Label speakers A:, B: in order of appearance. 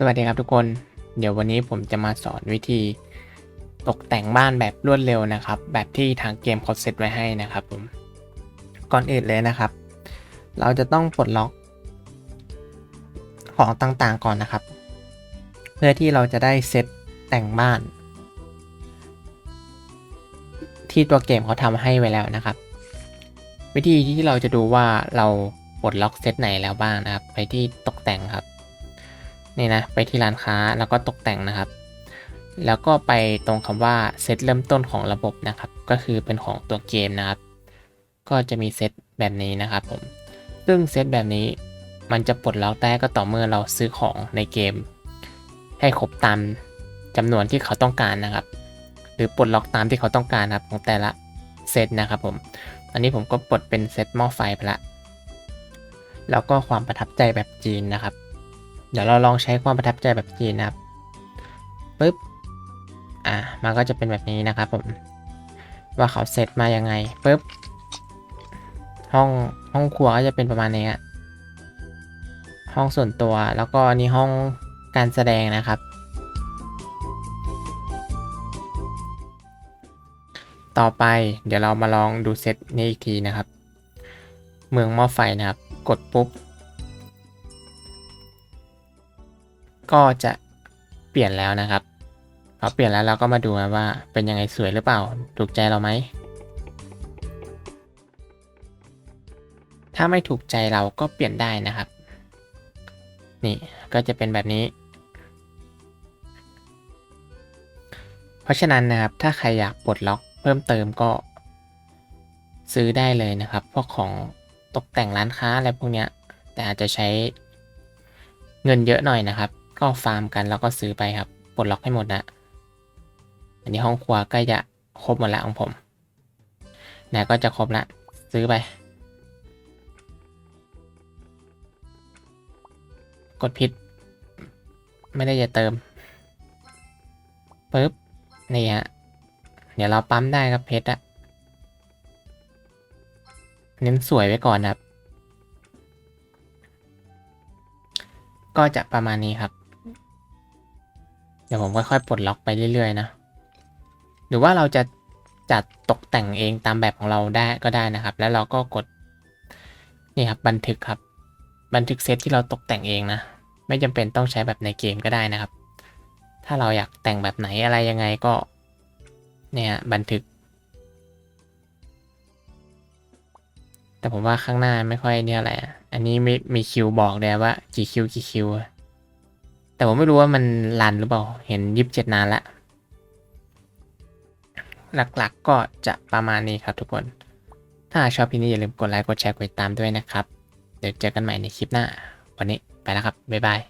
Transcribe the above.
A: สวัสดีครับทุกคน เดี๋ยววันนี้ผมจะมาสอนวิธีตกแต่งบ้านแบบรวดเร็วนะครับ แบบที่ทางเกมเขาเซตไว้ให้นะครับผม ก่อนอื่นเลยนะครับ เราจะต้องปลดล็อกของต่างๆก่อนนะครับ เพื่อที่เราจะได้เซตแต่งบ้าน ที่ตัวเกมเขาทำให้ไว้แล้วนะครับ วิธีที่เราจะดูว่าเราปลดล็อกเซตไหนแล้วบ้างนะครับ ไปที่ตกแต่งครับ นี่นะไปที่ร้านค้าแล้วก็ตกแต่งนะครับ แล้วก็ไปตรงคำว่าเซตเริ่มต้นของระบบนะครับ ก็คือเป็นของตัวเกมนะครับ ก็จะมีเซตแบบนี้นะครับผมซึ่งเซตแบบนี้มันจะปลดล็อกได้ก็ต่อเมื่อเราซื้อของในเกม ให้ครบตามจำนวนที่เขาต้องการนะครับ หรือปลดล็อกตามที่เขาต้องการครับของแต่ละเซตนะครับผมอันนี้ผมก็ปลดเป็นเซตหม้อไฟไปละแล้วก็ความประทับใจแบบจีนนะครับ เดี๋ยวเราลองใช้ความประทับใจแบบจีนนะครับปึ๊บอะมันก็จะเป็นแบบนี้นะครับผมว่าเขาเซตมายังไงปึ๊บห้องห้องครัวก็จะเป็นประมาณนี้อะห้องส่วนตัวแล้วก็นี่ห้องการแสดงนะครับ ต่อไปเดี๋ยวเรามาลองดูเซตนี้อีกทีนะครับ เมืองหม้อไฟนะครับ กดปุ๊บ ก็จะเปลี่ยนแล้วนะครับพอเปลี่ยนแล้วเราก็มาดูว่าเป็นยังไงสวยหรือเปล่า ถูกใจเราไหม ถ้าไม่ถูกใจเราก็เปลี่ยนได้นะครับ นี่ก็จะเป็นแบบนี้ เพราะฉะนั้นนะครับ ถ้าใครอยากปลดล็อกเพิ่มเติมก็ ซื้อได้เลยนะครับ พวกของตกแต่งร้านค้าอะไรพวกเนี้ย แต่อาจจะใช้เงินเยอะหน่อยนะครับ ก็ฟาร์มกันแล้วก็ซื้อไปครับปลดล็อกให้หมดนะ อันนี้ห้องครัวใกล้จะครบหมดล้วของผมนะก็จะครบละซื้อไป กดผิดไม่ได้จะเติมปึ๊บนี่ฮะเดี๋ยวเราปั๊มได้ครับเพชรอะเน้นสวยไว้ก่อนครับ ก็จะประมาณนี้ครับ เดี๋ยวผมค่อยๆปลดล็อกไปเรื่อยๆนะ หรือว่าเราจะจัดตกแต่งเองตามแบบของเราได้ก็ได้นะครับ แล้วเราก็กดนี่ครับบันทึกครับ บันทึกเซตที่เราตกแต่งเองนะ ไม่จำเป็นต้องใช้แบบในเกมก็ได้นะครับ ถ้าเราอยากแต่งแบบไหนอะไรยังไงก็เนี่ยบันทึก แต่ผมว่าข้างหน้าไม่ค่อยเนี่ยแหละอันนี้มีมีคิวบอกเลยว่ากี่คิวกี่คิว แต่ผมไม่รู้ว่ามันรันหรือเปล่า เห็นยิบเจ็ดนานละหลักๆก็จะประมาณนี้ครับทุกคน ถ้าชอบคลิปนี้อย่าลืมกดไลค์ กดแชร์ กดติดตามด้วยนะครับ เดี๋ยวเจอกันใหม่ในคลิปหน้า วันนี้ไปแล้วครับ บ๊ายบาย